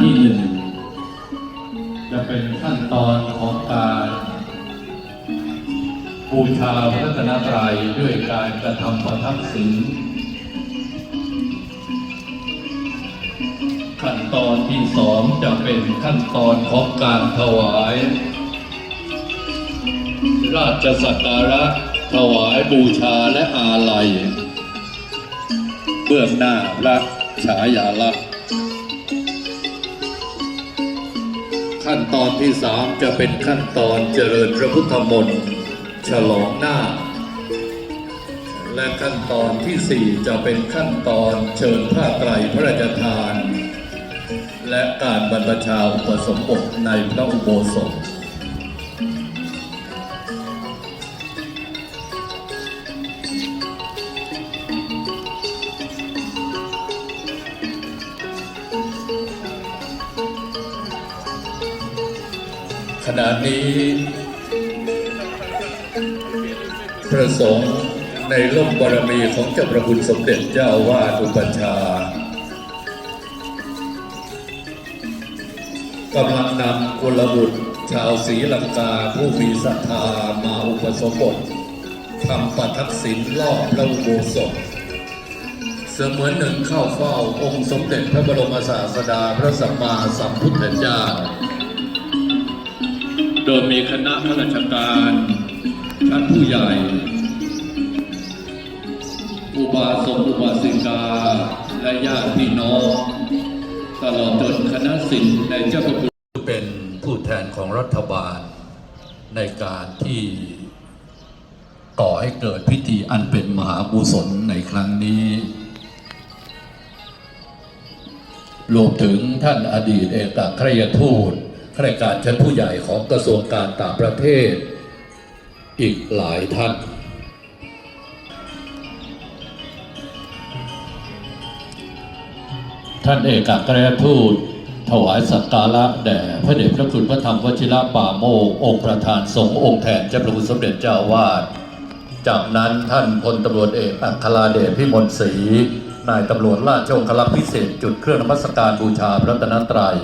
ที่หนึ่งจะเป็นขั้นตอนของการบูชาพระรัตนตรัยด้วยการกระทำประทักษิณขั้นตอนที่สองจะเป็นขั้นตอนของการถวาย ราชสักการะถวายบูชาและอาลัย เบื้องหน้าพระฉายาลักษณ์ ขั้นตอนที่สามจะเป็นขั้นตอนเจริญพระพุทธมนต์ฉลองหน้า และขั้นตอนที่สี่จะเป็นขั้นตอนเชิญผ้าไตรพระราชทาน และการบรรพชาอุปสมบทในพระอุโบสถ ณะนี้พระสงฆ์ในร่มบารมีของเจ้าประคุณสมเด็จเจ้าอาวาดอุปัชากำลังนำกุลบุตรชาวศรีลังกาผู้มีศรัทธามาอุปสมบททำปัทักษิณรอบพระอุโบสถเสมือนหนึ่งเข้าเฝ้าองค์สมเด็จพระบรมศาสดาพระสัมมาสัมพุทธเจ้า โดยมีคณะข้าราชการชั้นผู้ใหญ่ อุบาสกอุบาสิกา และญาติพี่น้อง ตลอดจนคณะสิทธิ์ในเจ้าพระคุณเป็นผู้แทนของรัฐบาล ในการที่ก่อให้เกิดพิธีอันเป็นมหากุศลในครั้งนี้ รวมถึงท่านอดีตเอกอัครยทูต ข้าราชการชั้นผู้ใหญ่ของกระทรวงการต่างประเทศ อีกหลายท่าน ท่านเอกอัครยทูตถวายสักการะแด่พระเดชพระคุณพระธรรมวชิระป่าโมกองค์ประธานสงฆ์องค์แทนเจ้าพระคุณสมเด็จเจ้าวาด จากนั้นท่านพลตำรวจเอกอัคราเดชพิมลศรีนายตำรวจราชองครักษ์พิเศษจุดเครื่องนมัสการบูชาพระตนตรัย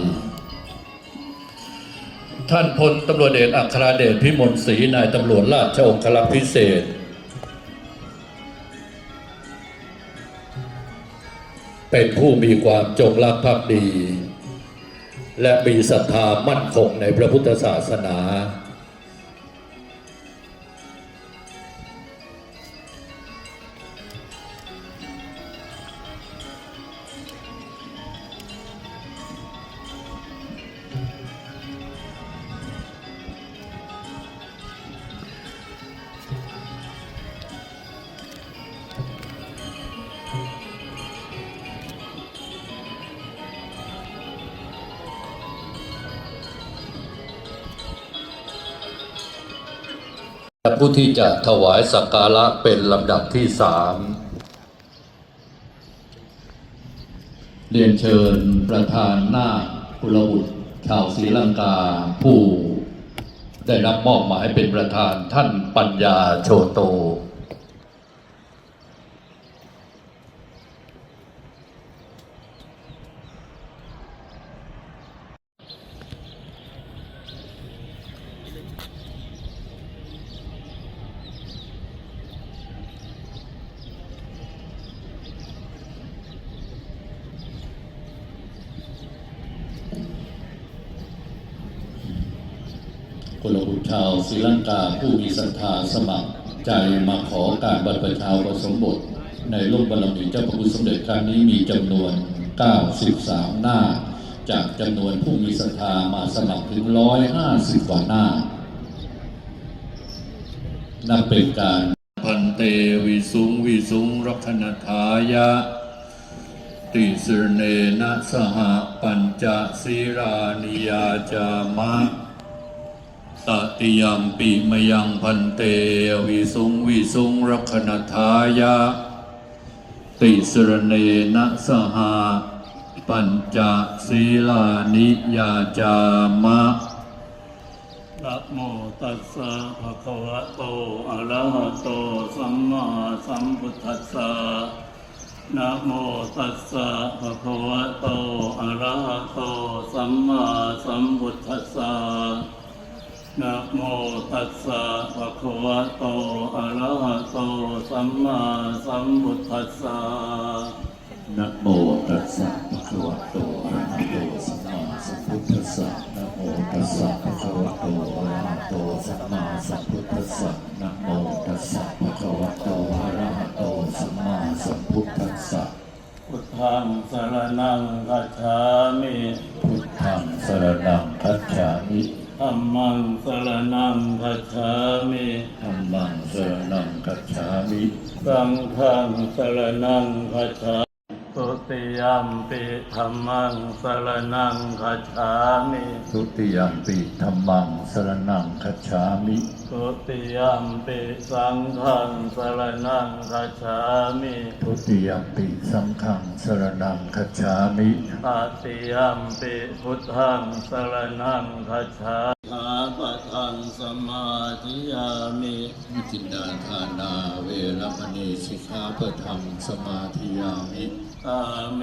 ท่านพลตำรวจเอกอัคราเดชพิมลศรีนายตำรวจราชองครักษ์พิเศษ เป็นผู้มีความจงรักภักดี และมีศรัทธามั่นคงในพระพุทธศาสนา ผู้ที่จะถวายสักการะเป็นลำดับที่สามเรียนเชิญประธานหน้าคกุลบุตรชาวศรีลังกาผู้ได้รับมอบหมายเป็นประธานท่านปัญญาโชโต ศรีลังกาผู้มีศรัทธาสมัคร ใจมาขอการบรรพชาอุปสมบท ในร่มบารมีเจ้าพระคุณสมเด็จครั้งนี้มีจำนวน 93 หน้า จากจำนวนผู้มีศรัทธามาสมัครถึง 150 กว่าหน้านับเป็นการพันเตวิสุงวิสุงรักนทายะ ติสเนนะสหปัญจศีรานิยาจามะ ตติยมปีมยังพันเตวิสุงวิสุงรักขณทายะ ติสรเนนะสหา ปัญจศีลานิยาจามะนะโมตัสสะภะคะวะโตอะระหะโตสัมมาสัมพุทธัสสะนะโมตัสสะภะคะวะโตอะระหะโตสัมมาสัมพุทธัสสะ นะโมตัสสะภะคะวะโต อะระหะโต สัมมาสัมพุทธัสสะนะโมตัสสะภะคะวะโต อะระหะโต สัมมาสัมพุทธัสสะนะโมตัสสะภะคะวะโต อะระหะโต สัมมาสัมพุทธัสสะนะโมตัสสะภะคะวะโต อะระหะโต สัมมาสัมพุทธัสสะพุทธังสรณังคัจฉามิ พุทธังสรณังคัจฉามิ ธัมมังสรณังคัจฉามิธัมมังสรณังคัจฉามิ สังฆังสรณังคัจฉาตุติ ยมปิธัมมังสรณังคัจฉามิทุติยมปิธัมมังสรณังคัจฉามิตุติยมปิสังฆังสรณังคัจฉามิทุติยมปิสังฆังสรณังคัจฉามิตติยมปิพุทธังสรณังคัจฉาขาปะทังสมาธิยามิมุจินดาทานาเวรมณีสิกขาปะทังสมาธิยามิ กาเม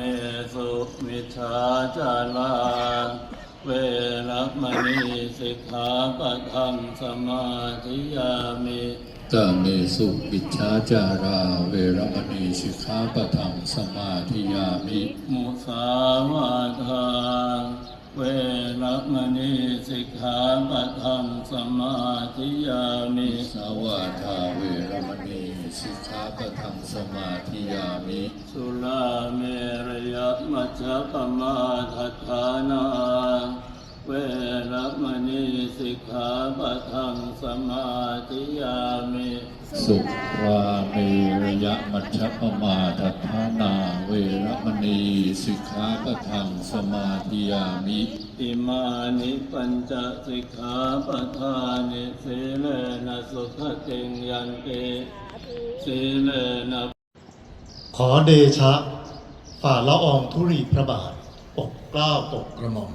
สุมิชฌาจาราเวรมณีสิกขาปะทังสมาธิยามิกาเมสุปิชฌาจารา เวรมณีสิกขาปะทังสมาธิยามิมุสาวาทาเวรมณีสิกขาปะทังสมาธิยามิสาวาทาเวรมณี สิกขาปะทังสมาธิยามิสุราเมรยมัชฌะปมาทัฏฐานาเวรมณีสิกขาปะทังสมาธิยามิสุราเมรยมัชฌปมาทัฏฐานาเวรมณีสิกขาปะทังสมาธิยามิอิมานิปัญจสิกขาปทานิสีเลนะสุขติงยันติ สีเลนะขอเดชะ ฝ่าละอองธุรีพระบาท ปกเกล้าปกกระหม่อม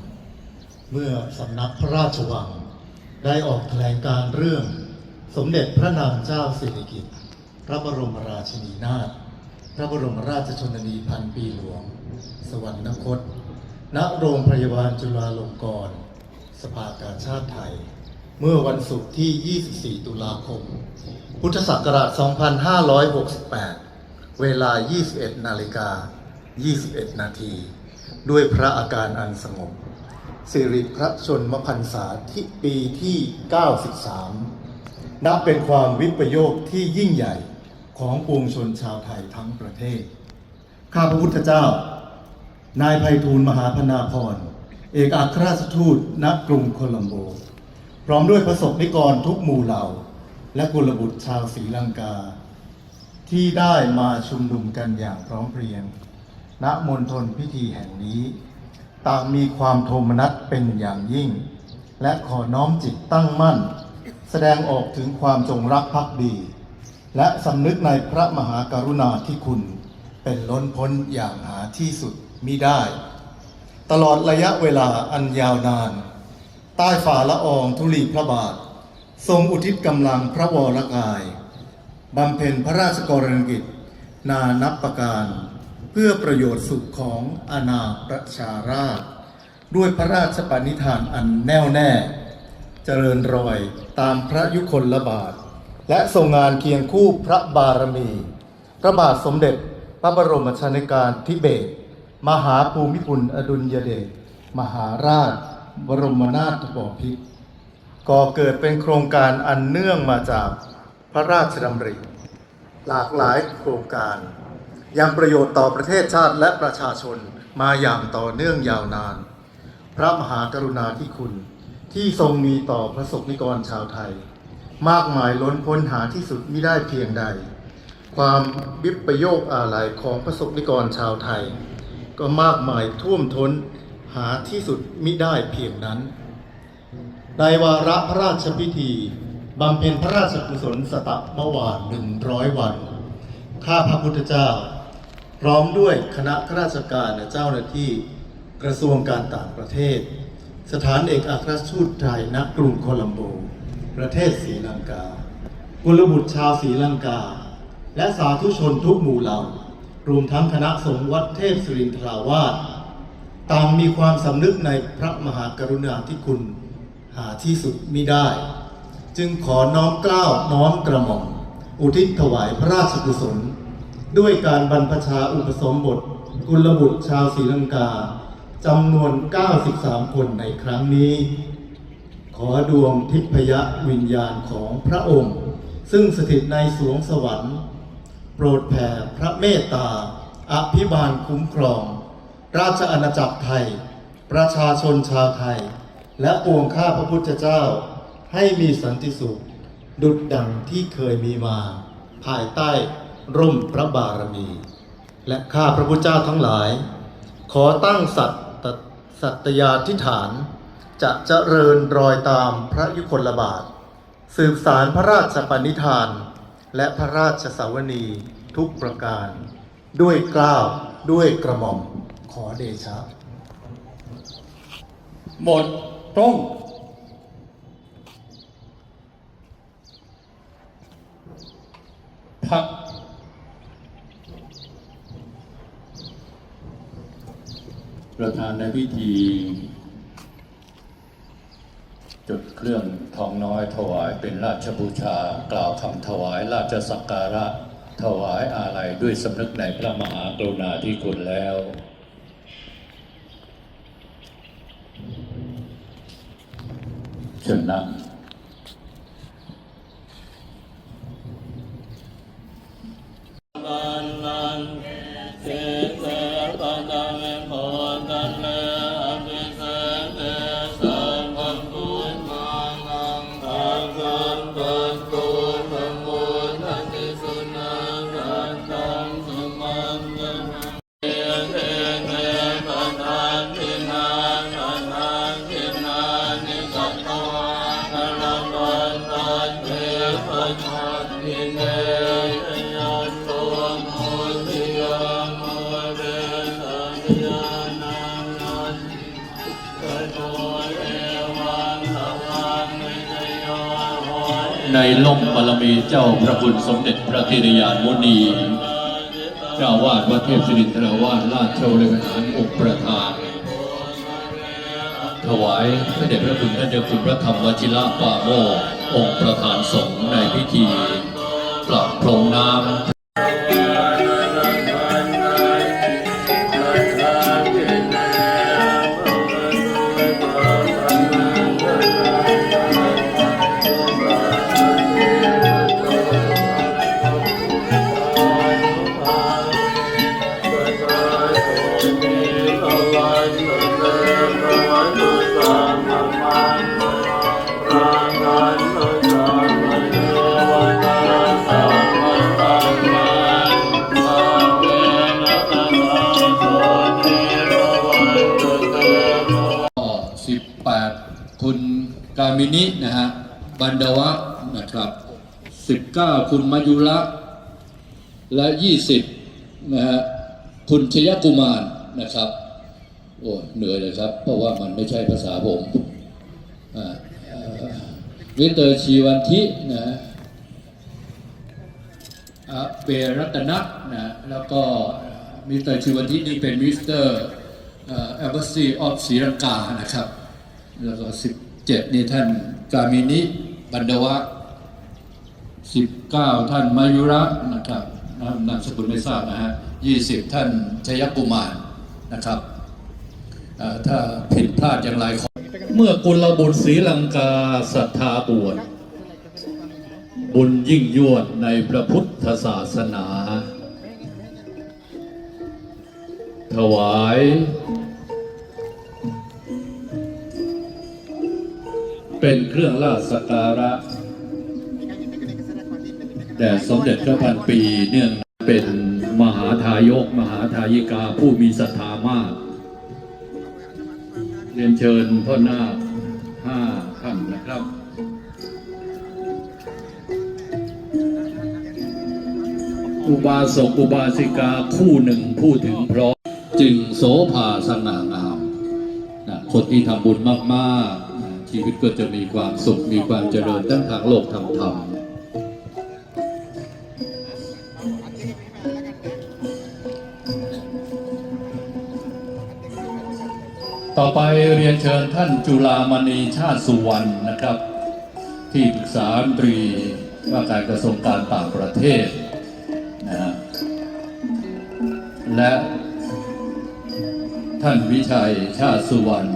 เมื่อสำนักพระราชวัง ได้ออกแถลงการเรื่อง สมเด็จพระนางเจ้าสิริกิติ์พระบรมราชินีนาถพระบรมราชชนนีพันปีหลวง สวรรคต ณ โรงพยาบาลจุฬาลงกรณ์ สภากาชาติไทย เมื่อวันศุกร์ที่ 24 ตุลาคม พุทธศักราช 2568 เวลา 21 นาฬิกา 21 นาที ด้วยพระอาการอันสงบสิริพระชนมพรรษาที่ปีที่ 93 นับเป็นความวิปโยคที่ยิ่งใหญ่ของปวงชนชาวไทยทั้งประเทศ ข้าพระพุทธเจ้า นายไพฑูรย์มหาพนาพร เอกอัครราชทูตณกรุงโคลัมโบ พร้อมด้วยประสบนิกรทุกหมู่เหล่า และกุลบุตรชาวศรีลังกา ที่ได้มาชุมนุมกันอย่างพร้อมเพรียง ณมณฑลพิธีแห่งนี้ ต่างมีความโทมนัสเป็นอย่างยิ่ง และขอน้อมจิตตั้งมั่น แสดงออกถึงความจงรักภักดี และสำนึกในพระมหากรุณาธิคุณ เป็นล้นพ้นอย่างหาที่สุดมิได้ ตลอดระยะเวลาอันยาวนาน ใต้ฝ่าละอองธุลีพระบาท ทรงอุทิศกำลังพระวรกายบำเพ็ญพระราชกรณียกิจ นานับประการ เพื่อประโยชน์สุขของอาณาประชาราษฎร์ด้วยพระราชปณิธานอันแน่วแน่ เจริญรอยตามพระยุคลบาท และทรงงานเคียงคู่พระบารมี พระบาทสมเด็จพระบรมชนกาธิเบศรมหาภูมิพลอดุลยเดชมหาราช บรมนาถบพิตร ก่อเกิดเป็นโครงการอันเนื่องมาจากพระราชดำริ หลากหลายโครงการ ยังประโยชน์ต่อประเทศชาติและประชาชนมาอย่างต่อเนื่องยาวนาน พระมหากรุณาธิคุณที่ทรงมีต่อพระสงฆ์นิกรชาวไทย มากมายล้นพ้นหาที่สุดมิได้เพียงใด ความวิบประโยคอาลัยของพระสงฆ์นิกรชาวไทย ก็มากมายท่วมท้นหาที่สุดมิได้เพียงนั้น ในวาระพระราชพิธีบำเพ็ญพระราชกุศลสตะเมื่อวานหนึ่งร้อยวัน ข้าพระพุทธเจ้า พร้อมด้วยคณะข้าราชการและเจ้าหน้าที่กระทรวงการต่างประเทศ สถานเอกอัครราชทูตไทยณกรุงโคลัมโบ ประเทศศรีลังกากุลบุตรชาวศรีลังกา และสาธุชนทุกหมู่เหล่ารวมทั้งคณะสงฆ์วัดเทพสุรินทราวาสต่างมีความสำนึกในพระมหากรุณาธิคุณ หาที่สุดมิได้ จึงขอน้อมเกล้าวน้อมกระหม่อม อุทิศถวายพระราชกุศล ด้วยการบรรพชาอุปสมบท กุลบุตรชาวศรีลังกาจำนวน 93 คนในครั้งนี้ ขอดวงทิพยวิญญาณของพระองค์ ซึ่งสถิตในสวงสวรรค์ โปรดแผ่พระเมตตา อภิบาลคุ้มครอง ราชอาณาจักรไทย ประชาชนชาวไทย และปวงข้าพระพุทธเจ้า ให้มีสันติสุข ดุจดังที่เคยมีมา ภายใต้ร่มพระบารมี และข้าพระพุทธเจ้าทั้งหลาย ขอตั้งสัตสัตยาธิฐาน จะเจริญรอยตามพระยุคลบาท สืบสารพระราชปณิธาน และพระราชสาวนีทุกประการ ด้วยกล้าวด้วยกระหม่อมขอเดชะ หมด ตรงพักประธานในพิธี จุดเครื่องทองน้อยถวายเป็นราชบูชา กล่าวคำถวายราชสักการะ ถวายอาลัยด้วยสำนึกในพระมหากรุณาธิคุณแล้ว เชิ ในล่มบารมีเจ้าพระคุณสมเด็จพระธิรยานมุนี เจ้าวาดวัดเทพศิรินทราวาสราชวรวิหารอุปประธาน ถวายพระเดชพระคุณท่านเจ้าคุณพระธรรมวชิระปาโมองค์ประธานสงฆ์ในพิธีปรับพรมน้ำ มินินะฮะบันดาวะนะครับสิบเก้าคุณมายุระและยี่สิบนะฮะคุณชยกุมารนะครับโอ้เหนื่อยเลยครับ เพราะว่ามันไม่ใช่ภาษาผมอ่าเอ่อมิเตอร์ชีวันทินะอะเบรัตนะนะแล้วก็มิสเตอร์ชีวันทินี่เป็นมิสเตอร์เอเบอร์ซีออฟศรีลังกานะครับ แล้วก็สิบ เจ็ดนี่ท่านกามินิบันดวะสิบเก้าท่านมายุระนะครับนามนามสกุลไม่ทราบนะฮะยี่สิบท่านชยกุมารนะครับถ้าผิดพลาดอย่างไรขอเมื่อกุลบุตรศรีลังกาศรัทธาบวชบุญยิ่งยวดในพระพุทธศาสนา ถวาย เป็นเครื่องราชสักการะแด่สมเด็จพระพันปีเนื่องเป็นมหาทายก มหาทายิกาผู้มีศรัทธามาก เรียนเชิญพ่อนาห้าท่านนะครับอุบาสกอุบาสิกาคู่หนึ่งผู้ถึงพร้อมจึงโสภาสง่างามนะคนที่ทำบุญมาก ๆ ชีวิตก็จะมีความสุขมีความเจริญทั้งทางโลกทางธรรมต่อไปเรียนเชิญท่านจุลามณีชาติสุวรรณนะครับ ที่ปรึกษาตรีว่าการกระทรวงการต่างประเทศนะฮะและท่านวิชัยชาติสุวรรณ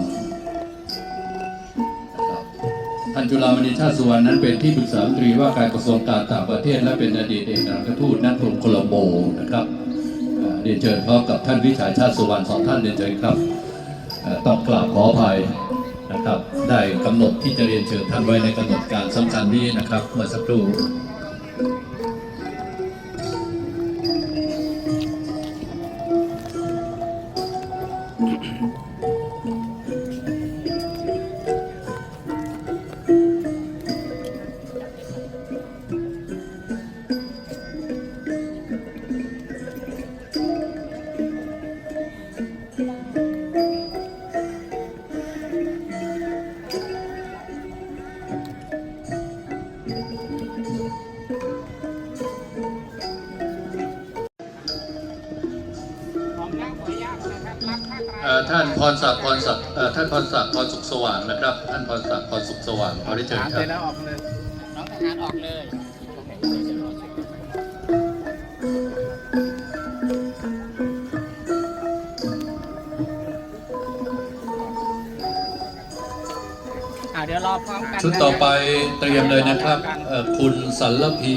ท่านจุลามณีชาติสุวรรณนั้นเป็นที่ปรึกษารัฐมนตรีว่าการกระทรวงการต่างประเทศ และเป็นอดีตเอกอัครทูตนักรุงโคลัมโบนะครับเรียนเชิญพร้อมกับท่านวิชัยชาติสุวรรณสองท่านเรียนเชิญครับต้องกราบขออภัยนะครับ ได้กำหนดที่จะเรียนเชิญท่านไว้ในกำหนดการสำคัญนี้นะครับเมื่อสักครู่ นะครับ ท่านพรศักดิ์พรสุขสว่างขอได้เชิญถามคเสรัร็บจแล้วออกเลย น้องทหารออกเลย อ่าเดี๋ยวรอพร้อมกันชุดต่อไปเตรียมเลยนะครับเอ่อคุณสัลลพี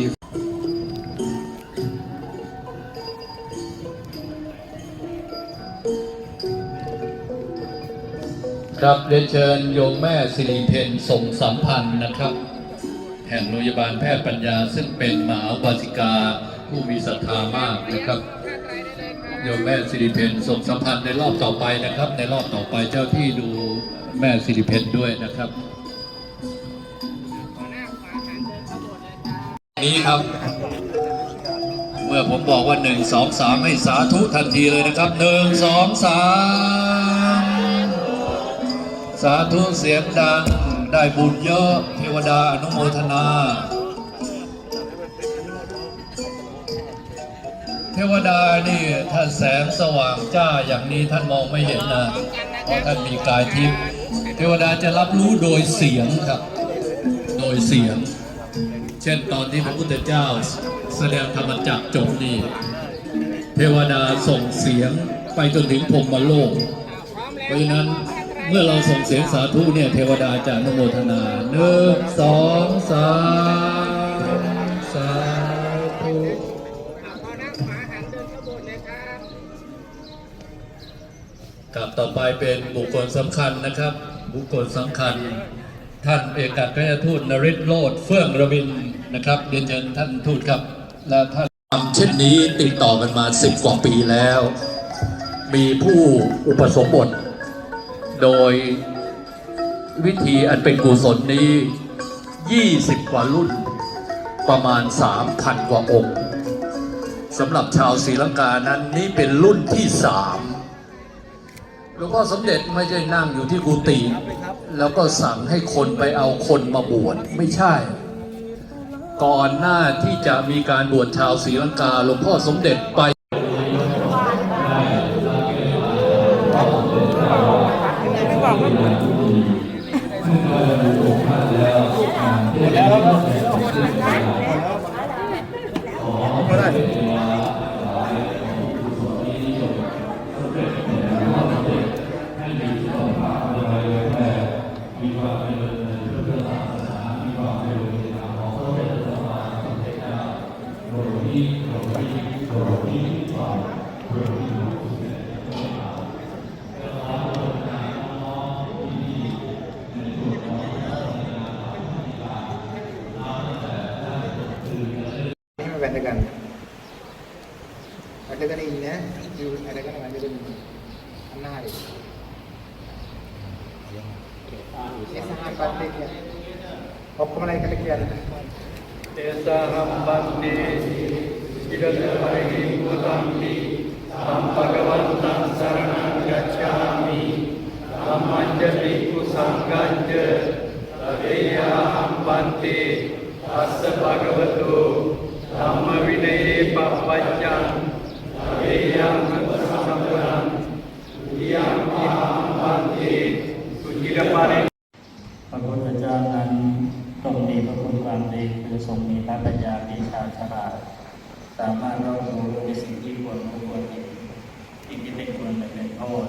ครับเรียนเชิญโยมแม่สิริเพนส่งสัมพันธ์นะครับ แห่งโรงพยาบาลแพทย์ปัญญา ซึ่งเป็นมหาวาสิกาผู้มีศรัทธามากนะครับโยมแม่สิริเพนส่งสัมพันธ์ในรอบต่อไปนะครับ ในรอบต่อไปเจ้าที่ดูแม่สิริเพนด้วยนะครับนี้ครับ เมื่อผมบอกว่าหนึ่งสองสามให้สาธุทันทีเลยนะครับหนึ่งสองสาม สาธุเสียงดัง ได้บุญเยอะเทวดาอนุโมทนา เทวดานี่ถ้าแสงสว่างจ้าอย่างนี้ท่านมองไม่เห็นนะเพราะท่านมีกายทิพย์เทวดาจะรับรู้โดยเสียงครับ โดยเสียง เช่นตอนที่พระพุทธเจ้าแสดงธรรมจักจบนี่ เทวดาส่งเสียงไปจนถึงพรมโลก เพราะฉะนั้น เมื่อเราส่งเสียงสาธุเนี่ยเทวดาจะอนุโมทนาหนึ่งสองสามสาธุกับต่อไปเป็นบุคคลสำคัญนะครับ บุคคลสำคัญ ท่านเอกอัครราชทูตนริศโรธเฟื่องระบินนะครับเรียนเชิญท่านทูตครับและท่านทำเช่นนี้ติดต่อกันมาสิบกว่าปีแล้ว มีผู้อุปสมบท โดยวิธีอันเป็นกุศลนี้ 20 กว่ารุ่น ประมาณ 3,000 กว่าองค์สำหรับชาวศรีลังกานั้นนี่เป็นรุ่นที่สามหลวงพ่อสมเด็จไม่ใช่นั่งอยู่ที่กุฏิแล้วก็สั่งให้คนไปเอาคนมาบวชไม่ใช่ ก่อนหน้าที่จะมีการบวชชาวศรีลังกาหลวงพ่อสมเด็จไป අත ගන්න. අතගෙන ඉන්න අරගෙන වැඳගෙන ඉන්න. අන්න හරි. ඔක්කොම එකට කියන්න. තේසහම්බන්නේ ඉදල පරිදි පුතම්පි සම්පගවන්තං සරණං ගච්ඡාමි ධම්මං චික්ඛු සංඝං ච තවේයහම්බන්තේ අස්ස භගවතෝ อะไรรจะเป็นอันหน้าดิเอสหาปันเด็กเนี่ยขอบคุณอะไรกันเด็กเนี่ยเตสะหัมปันติอิรัสปะริมุตัมปิสังสรณังกัจฉามิธัมมัจจภิกขุสัมปันติอัสสะภะคะวะโตธัมมวินัยปัปปัจจังตติยังสัมพุทธังยังมิหัมปันติพระพุทธเจ้านั้นทรงมีพระคุณความดีคือทรงมีพระปัญญาวิชาฉลาดสามารถรอบรู้ในสิ่งที่ควรรู้ควรเห็นสิ่งที่เป็นควรและเป็นโทษ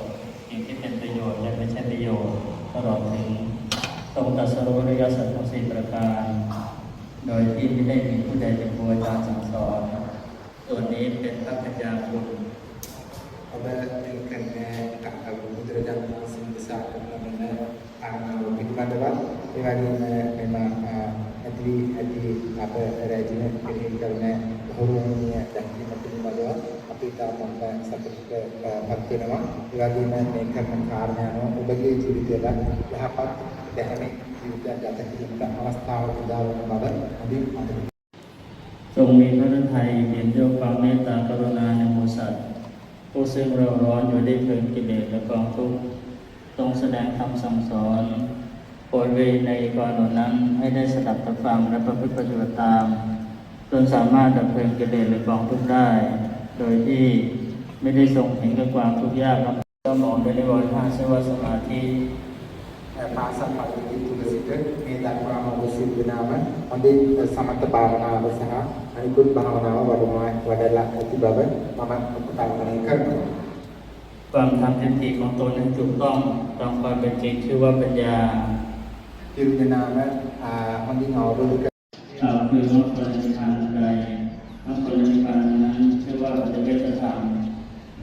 สิ่งที่เป็นประโยชน์และไม่ใช่ประโยชน์ตลอดถึงทรงตรัสรู้อริยสัจทั้งสี่ประการ โดยที่ไม่ได้มีผู้ใดเป็นครูอาจารย์สั่สอนส่วนนี้เป็นพระปัญญาคุณเฮ็ดดี้เฮ็ดดี้อะไ ඇති ඇති අප රැජින පිළිගන්න හොරුමීය දැක්වීමට ตทรงมีพระทัยเปี่ยมด้วยความเมตตากรุณาในมู่สัตว์ผู้ซึ่งเราร้อนอยู่ได้วยเพลิงกิเลสและกองทุกข์ทรงแสดงคำสั่งสอนโปรดเวในกรณีนั้นให้ได้สดับตฟังและประพฤติปฏิบัติตามจนสามารถดับเพลิงกิเลสและกองทุกได้ โดยที่ไม่ได้ทรงเห็นกับความทุกข์ยากครับก็มองด้วยในวรห้าชื่อว่าสมาธิ bahasa pada itu kita medan prama musim benama andi samanta bhavana basaha anikut bhavana wadama wadala ati baban mama ketawa kan ความทำทิฏฐิของตนให้ถูกต้องตามความเป็นจริงชื่อว่าปัญญา Dirinya nama ah andi ngawal ke กล่าวคือมรรคผลนิพพานใดม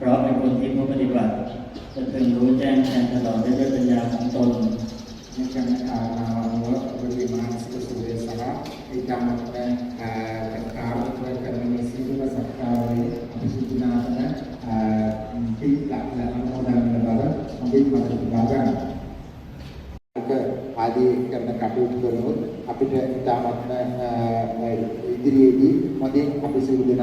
เพราะเป็นคนที่ผู้ปฏิบัติ จะพึงรู้แจ้งแทงตลอดด้วยปัญญาของตน macam awal bagaimana sesuai salah ikan dan kekal dan mengisi juga sekali habis itu nama tidak dalam modal lebaran mungkin masuk lebaran ke adi kerana kabut berut tapi dia tamat idri ini mungkin habis itu